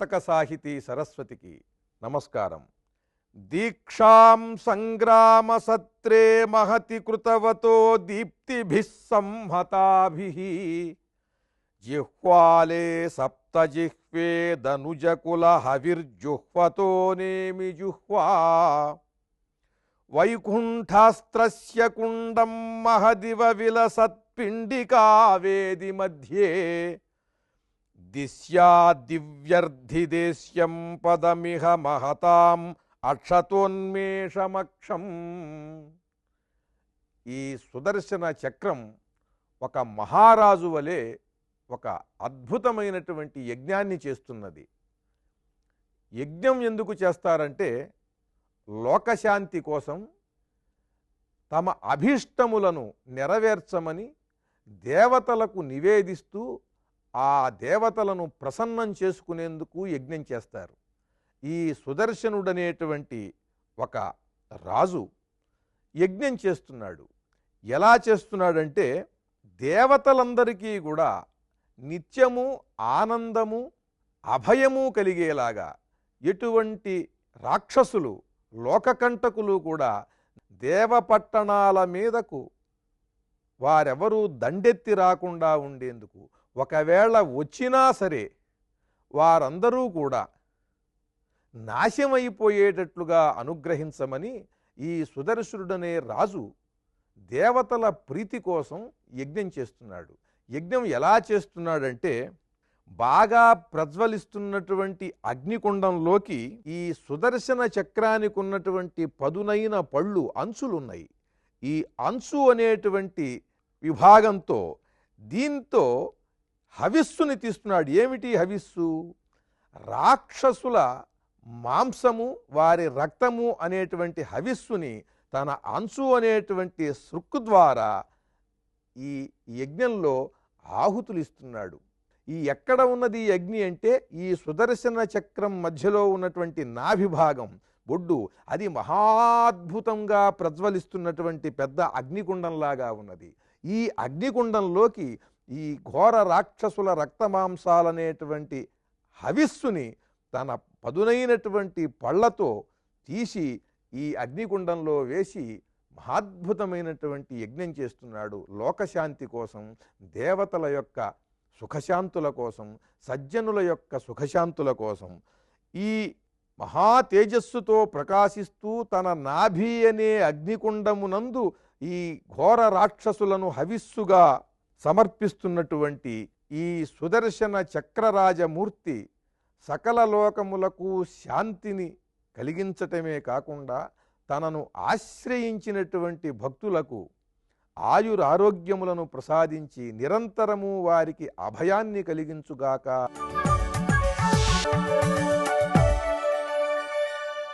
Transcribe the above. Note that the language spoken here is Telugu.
కర్ణాటక సాహితీ సరస్వతికి నమస్కారం దీక్షాం సంగ్రామ సత్రే మహతి కృతవతో దీప్తిభిः సంహతాభిः జిహ్వాలే సప్తజిహ్వే దనుజకుల హవిర్జుహ్వతో నేమి జుహ్వా వైకుంఠాస్త్రస్య కుండం మహదివ విలసత్పిండికావేది మధ్యే దిశ్యాదివ్యర్ధిదేశ్యం పదమిహ మహతాం అక్షతోన్మేషమక్షం ఈ సుదర్శన చక్రం ఒక మహారాజు వలె ఒక అద్భుతమైనటువంటి యజ్ఞాన్ని చేస్తున్నది. యజ్ఞం ఎందుకు చేస్తారంటే లోకశాంతి కోసం తమ అభీష్టములను నెరవేర్చమని దేవతలకు నివేదిస్తూ ఆ దేవతలను ప్రసన్నం చేసుకునేందుకు యజ్ఞం చేస్తారు. ఈ సుదర్శనుడనేటువంటి ఒక రాజు యజ్ఞం చేస్తున్నాడు. ఎలా చేస్తున్నాడంటే దేవతలందరికీ కూడా నిత్యము ఆనందము అభయము కలిగేలాగా ఎటువంటి రాక్షసులు లోకకంటకులు కూడా దేవపట్టణాల మీదకు వారెవరూ దండెత్తి రాకుండా ఉండేందుకు ఒకవేళ వచ్చినా సరే వారందరూ కూడా నాశమైపోయేటట్లుగా అనుగ్రహించమని ఈ సుదర్శనుడనే రాజు దేవతల ప్రీతి కోసం యజ్ఞం చేస్తున్నాడు. యజ్ఞం ఎలా చేస్తున్నాడంటే బాగా ప్రజ్వలిస్తున్నటువంటి అగ్నికుండంలోకి ఈ సుదర్శన చక్రానికి ఉన్నటువంటి పదునైన పళ్ళు అంచులున్నాయి. ఈ అంచు అనేటువంటి విభాగంతో దీంతో హవిస్సుని తీస్తున్నాడు. ఏమిటి హవిస్సు? రాక్షసుల మాంసము వారి రక్తము అనేటువంటి హవిస్సుని తన అంచు అనేటువంటి సృక్కు ద్వారా ఈ యజ్ఞంలో ఆహుతులు ఇస్తున్నాడు ఈ ఎక్కడ ఉన్నది ఈ అగ్ని అంటే ఈ సుదర్శన చక్రం మధ్యలో ఉన్నటువంటి నాభిభాగం బొడ్డు. అది మహాద్భుతంగా ప్రజ్వలిస్తున్నటువంటి పెద్ద అగ్నికుండంలాగా ఉన్నది. ఈ అగ్నికుండంలోకి ఈ ఘోర రాక్షసుల రక్తమాంసాలనేటువంటి హవిస్సుని తన పదునైనటువంటి పళ్ళతో తీసి ఈ అగ్నికుండంలో వేసి మహాద్భుతమైనటువంటి యజ్ఞం చేస్తున్నాడు. లోకశాంతి కోసం దేవతల యొక్క సుఖశాంతుల కోసం సజ్జనుల యొక్క సుఖశాంతుల కోసం ఈ మహా తేజస్సుతో ప్రకాశిస్తూ తన నాభి అనే అగ్నికుండమునందు ఈ ఘోర రాక్షసులను హవిస్సుగా సమర్పిస్తున్నటువంటి ఈ సుదర్శన చక్రరాజమూర్తి సకల లోకములకు శాంతిని కలిగించటమే కాకుండా తనను ఆశ్రయించినటువంటి భక్తులకు ఆయురారోగ్యములను ప్రసాదించి నిరంతరము వారికి అభయాన్ని కలిగించుగాక.